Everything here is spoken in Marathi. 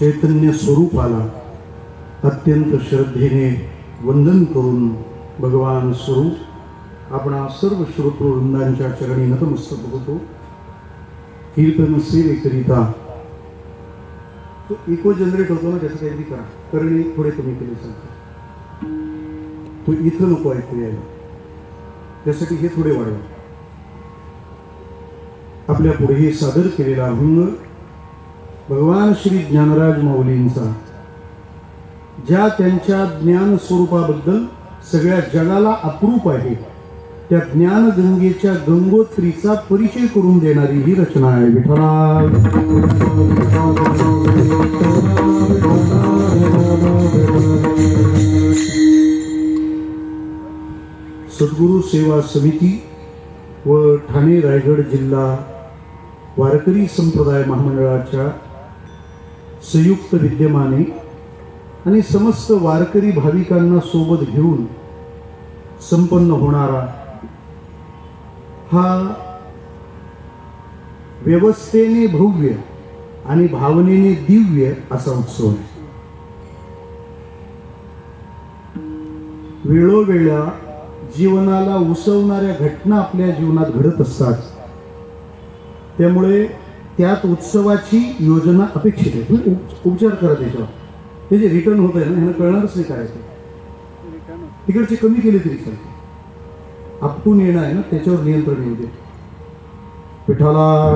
चैतन्य स्वरूपाला अत्यंत श्रद्धेने वंदन करून भगवान स्वरूप आपणा सर्व श्रोतृवृंदांच्या चरणी नतमस्तक होतो. कीर्तन सेवेकरिता. तो इको जनरेट होतो ना त्याचं काहीतरी करा. करणे थोडे कमी केले सांगतो तो इथं नको ऐकू यायला. त्यासाठी हे थोडे वाढवा. आपल्या पुढे हे सादर केलेला अभंग भगवान श्री ज्ञानराज माऊलींचा ज्या त्यांच्या ज्ञान स्वरूपाबद्दल सगळ्या जगाला अप्रूप आहे त्या ज्ञानगंगेच्या गंगोत्रीचा परिचय करून देणारी ही रचना आहे विठ्ठला सद्गुरू सेवा समिती व ठाणे रायगड जिल्हा वारकरी संप्रदाय महामंडळाच्या संयुक्त विद्यमाने आणि समस्त वारकरी भाविकांना सोबत घेऊन संपन्न होणारा हा व्यवस्थेने भव्य आणि भावनेने दिव्य असा उत्सव आहे. वेळोवेळा जीवनाला उसवणाऱ्या घटना आपल्या जीवनात घडत असतात. त्यामुळे त्यात उत्सवाची योजना अपेक्षित आहे. तुम्ही उप- उपचार करा त्याच्यावर. ते जे रिटर्न होत आहे ना ह्यांना कळणारच नाही करायचं तिकडचे कमी केले तरी चालते आपटून येणं आहे ना त्याच्यावर नियंत्रण येऊ दे. पिठाला.